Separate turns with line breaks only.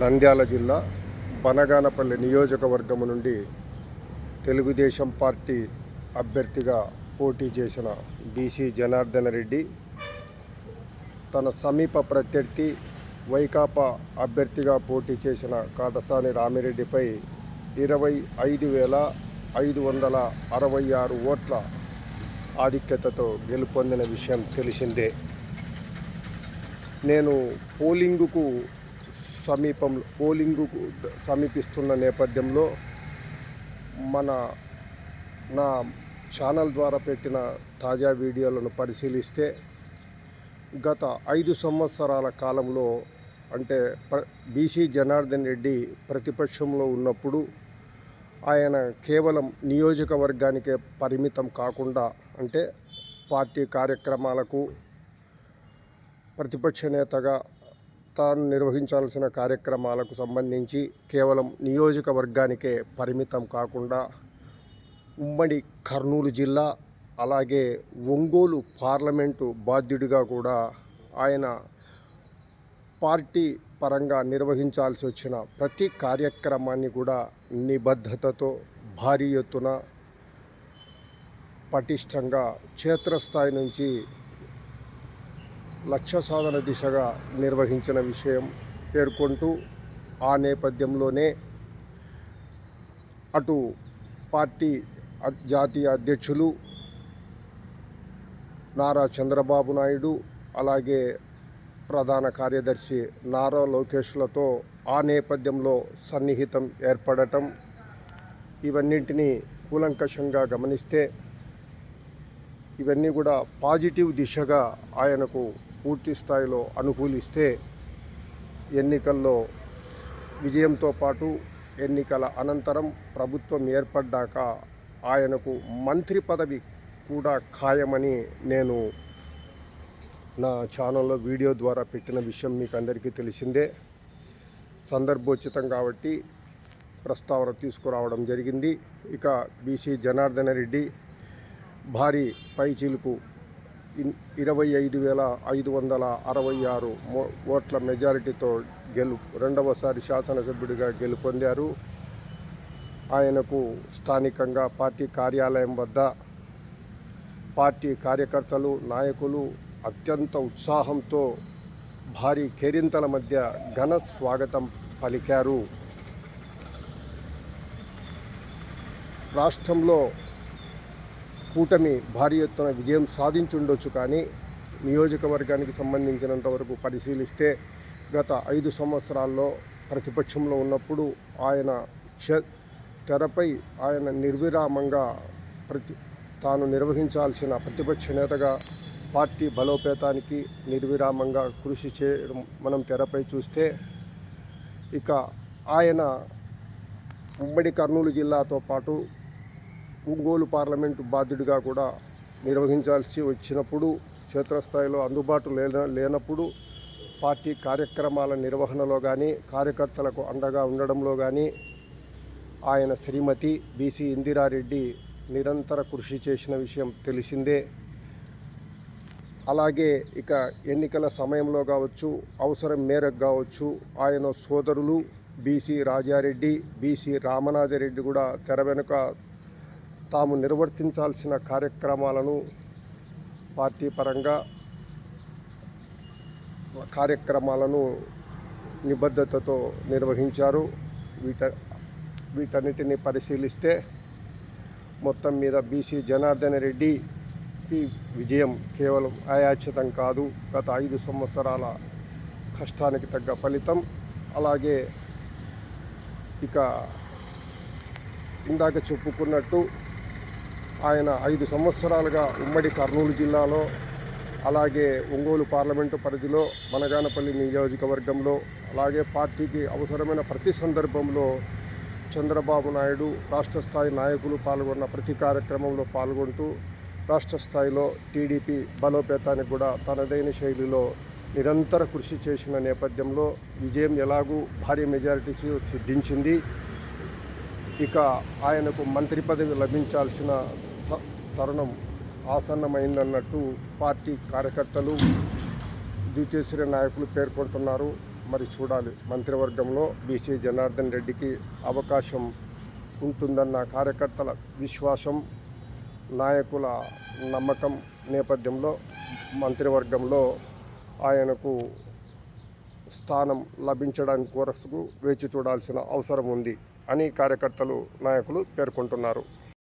నంద్యాల జిల్లా బనగానపల్లి నియోజకవర్గం నుండి తెలుగుదేశం పార్టీ అభ్యర్థిగా పోటీ చేసిన బీసీ జనార్దన రెడ్డి తన సమీప ప్రత్యర్థి వైకాపా అభ్యర్థిగా పోటీ చేసిన కాటసాని రామిరెడ్డిపై ఇరవై ఐదు వేల ఐదు వందల అరవై ఆరు ఓట్ల ఆధిక్యతతో గెలుపొందిన విషయం తెలిసిందే. నేను పోలింగుకు సమీపంలో పోలింగుకు సమీపిస్తున్న నేపథ్యంలో మన నా ఛానల్ ద్వారా పెట్టిన తాజా వీడియోలను పరిశీలిస్తే గత ఐదు సంవత్సరాల కాలంలో అంటే ప్ర బీసీ జనార్దన్ రెడ్డి ప్రతిపక్షంలో ఉన్నప్పుడు ఆయన కేవలం నియోజకవర్గానికే పరిమితం కాకుండా అంటే పార్టీ కార్యక్రమాలకు ప్రతిపక్ష నేతగా తాను నిర్వహించాల్సిన కార్యక్రమాలకు సంబంధించి కేవలం నియోజకవర్గానికే పరిమితం కాకుండా ఉమ్మడి కర్నూలు జిల్లా అలాగే ఒంగోలు పార్లమెంటు బాధ్యుడిగా కూడా ఆయన పార్టీ పరంగా నిర్వహించాల్సి వచ్చిన ప్రతి కార్యక్రమాన్ని కూడా నిబద్ధతతో భారీ ఎత్తున పటిష్టంగా క్షేత్రస్థాయి నుంచి లక్ష్య సాధన దిశగా నిర్వహించిన విషయం పేర్కొంటూ ఆ నేపథ్యంలోనే అటు పార్టీ జాతీయ అధ్యక్షులు నారా చంద్రబాబు నాయుడు అలాగే ప్రధాన కార్యదర్శి నారా లోకేష్లతో ఆ నేపథ్యంలో సన్నిహితం ఏర్పడటం ఇవన్నింటినీ కూలంకషంగా గమనిస్తే ఇవన్నీ కూడా పాజిటివ్ దిశగా ఆయనకు పూర్తి స్థాయిలో అనుకూలిస్తే ఎన్నికల్లో విజయంతో పాటు ఎన్నికల అనంతరం ప్రభుత్వం ఏర్పడ్డాక ఆయనకు మంత్రి పదవి కూడా ఖాయమని నేను నా ఛానల్లో వీడియో ద్వారా పెట్టిన విషయం మీకు అందరికీ తెలిసిందే. సందర్భోచితం కాబట్టి ప్రస్తావన తీసుకురావడం జరిగింది. ఇక బీసీ జనార్దన రెడ్డి భారీ పైచీలకు ఇరవై ఐదు వేల ఐదు వందల అరవై ఆరు ఓట్ల మెజారిటీతో గెలు రెండవసారి శాసనసభ్యుడిగా గెలుపొందారు. ఆయనకు స్థానికంగా పార్టీ కార్యాలయం వద్ద పార్టీ కార్యకర్తలు నాయకులు అత్యంత ఉత్సాహంతో భారీ కేరింతల మధ్య ఘన స్వాగతం పలికారు. రాష్ట్రంలో కూటమి భారీ ఎత్తున విజయం సాధించుండొచ్చు కానీ నియోజకవర్గానికి సంబంధించినంత వరకు పరిశీలిస్తే గత ఐదు సంవత్సరాల్లో ప్రతిపక్షంలో ఉన్నప్పుడు ఆయన తెరపై ఆయన నిర్విరామంగా ప్రతి తాను నిర్వహించాల్సిన ప్రతిపక్ష నేతగా పార్టీ బలోపేతానికి నిర్విరామంగా కృషి చేయడం మనం తెరపై చూస్తే ఇక ఆయన ఉమ్మడి కర్నూలు జిల్లాతో పాటు ఒంగోలు పార్లమెంటు బాధ్యుడిగా కూడా నిర్వహించాల్సి వచ్చినప్పుడు క్షేత్రస్థాయిలో అందుబాటు లేన లేనప్పుడు పార్టీ కార్యక్రమాల నిర్వహణలో కానీ కార్యకర్తలకు అండగా ఉండడంలో కానీ ఆయన శ్రీమతి బీసీ ఇందిరారెడ్డి నిరంతర కృషి చేసిన విషయం తెలిసిందే. అలాగే ఇక ఎన్నికల సమయంలో కావచ్చు అవసరం మేరకు కావచ్చు ఆయన సోదరులు బీసీ రాజారెడ్డి బీసీ రామనాథరెడ్డి కూడా తెర వెనుక తాము నిర్వర్తించాల్సిన కార్యక్రమాలను పార్టీ పరంగా కార్యక్రమాలను నిబద్ధతతో నిర్వహించారు. వీట వీటన్నిటిని పరిశీలిస్తే మొత్తం మీద బీసీ జనార్దన రెడ్డికి విజయం కేవలం అయాచితం కాదు. గత ఐదు సంవత్సరాల కష్టానికి తగ్గ ఫలితం. అలాగే ఇక ఇందాక చెప్పుకున్నట్టు ఆయన ఐదు సంవత్సరాలుగా ఉమ్మడి కర్నూలు జిల్లాలో అలాగే ఒంగోలు పార్లమెంటు పరిధిలో మనగానపల్లి నియోజకవర్గంలో అలాగే పార్టీకి అవసరమైన ప్రతి సందర్భంలో చంద్రబాబు నాయుడు రాష్ట్ర స్థాయి నాయకులు పాల్గొన్న ప్రతి కార్యక్రమంలో పాల్గొంటూ రాష్ట్ర స్థాయిలో టీడీపీ బలోపేతానికి కూడా తనదైన శైలిలో నిరంతర కృషి చేసిన నేపథ్యంలో విజయం ఎలాగూ భారీ మెజారిటీ సిద్ధించింది. ఇక ఆయనకు మంత్రి పదవి లభించాల్సిన త- తరుణం ఆసన్నమైందన్నట్టు పార్టీ కార్యకర్తలు ద్వితీయ నాయకులు పేర్కొంటున్నారు. మరి చూడాలి మంత్రివర్గంలో బీసీ జనార్దన్ రెడ్డికి అవకాశం ఉంటుందన్న కార్యకర్తల విశ్వాసం నాయకుల నమ్మకం నేపథ్యంలో మంత్రివర్గంలో ఆయనకు స్థానం లభించడానికి కొరకు వేచి చూడాల్సిన అవసరం ఉంది. అని కార్యకర్తలు నాయకులు పేర్కొంటున్నారు.